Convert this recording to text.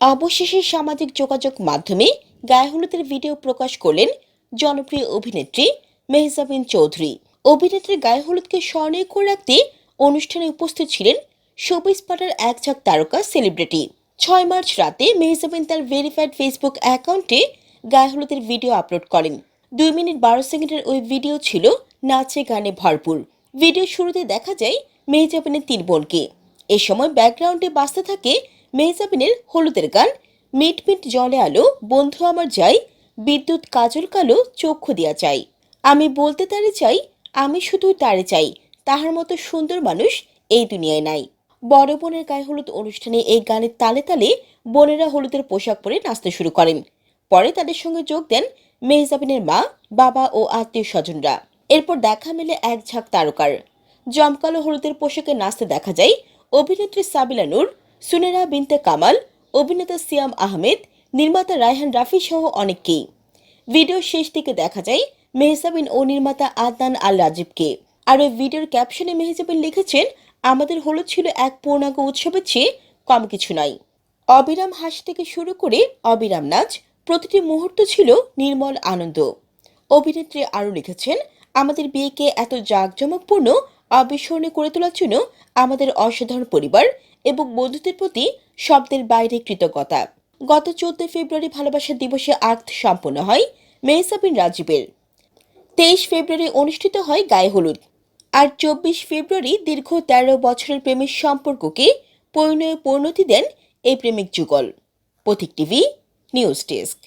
অবশেষে সামাজিক যোগাযোগ মাধ্যমে গায়ে হলুদের ভিডিও প্রকাশ করলেন জনপ্রিয় অভিনেত্রী মেহজাবিন চৌধুরী। অভিনেত্রীর গায়ে হলুদকে স্মরণীয় করে রাখতে অনুষ্ঠানে উপস্থিত ছিলেন শোবিস পাটার এক ঝাঁক তারকা সেলিব্রিটি। ছয় মার্চ রাতে মেহজাবিন তার ভেরিফাইড ফেসবুক অ্যাকাউন্টে গায়ে হলুদের ভিডিও আপলোড করেন। দুই মিনিট বারো সেকেন্ডের ওই ভিডিও ছিল নাচে গানে ভরপুর। ভিডিও শুরুতে দেখা যায় মেহজাবিনের তিন বোনকে। এ সময় ব্যাকগ্রাউন্ডে বাঁচতে থাকে মেহজাবিনের হলুদের গান মিট মিট জলে আলো, বন্ধু আমার যাই, বিদ্যুৎ কাজল কালো, চক্ষু দিয়া চাই। আমি বলতে তারে চাই, আমি শুধু তারে চাই, তাহার মতো সুন্দর মানুষ এই দুনিয়ায় নাই। বড় বোনের গায়ে হলুদ অনুষ্ঠানে এই গানের তালে তালে বোনেরা হলুদের পোশাক পরে নাচতে শুরু করেন। পরে তাদের সঙ্গে যোগ দেন মেহজাবিনের মা, বাবা ও আত্মীয় স্বজনরা এরপর দেখা মেলে এক ঝাঁক তারকার। জমকালো হলুদের পোশাকে নাচতে দেখা যায় অভিনেত্রী সাবিলা নূর সুনেরা বিনতে কামাল, অভিনেতা সিয়াম আহমেদ, নির্মাতা রায়হান রাফি সহ অনেককেই। ভিডিওর শেষ দিকে দেখা যায় মেহসাবিন ও নির্মাতা আদনান আল রাজীবকে আর ওই ভিডিওর ক্যাপশনে মেহজাবিন লিখেছেন, আমাদের হলুদ ছিল এক পূর্ণাঙ্গ উৎসবের চেয়ে কম কিছু নয়। অবিরাম হাসি থেকে শুরু করে অবিরাম নাচ, প্রতিটি মুহূর্ত ছিল নির্মল আনন্দ। অভিনেত্রী আরও লিখেছেন, আমাদের বিয়েকে এত জাঁকজমকপূর্ণ, অবিস্মরণীয় করে তোলার জন্য আমাদের অসাধারণ পরিবার এবং বন্ধুদের প্রতি শব্দের বাইরে কৃতজ্ঞতা। গত চোদ্দ ফেব্রুয়ারি ভালোবাসা দিবসে আর্থ সম্পন্ন হয় মেহসাবিন রাজীবের। তেইশ ফেব্রুয়ারি অনুষ্ঠিত হয় গায়ে হলুদ। আর চব্বিশ ফেব্রুয়ারি দীর্ঘ তেরো বছরের প্রেমের সম্পর্ককে পরিণয়ে পরিণতি দেন এই প্রেমিক যুগল। পথিক টিভি, নিউজ ডেস্ক।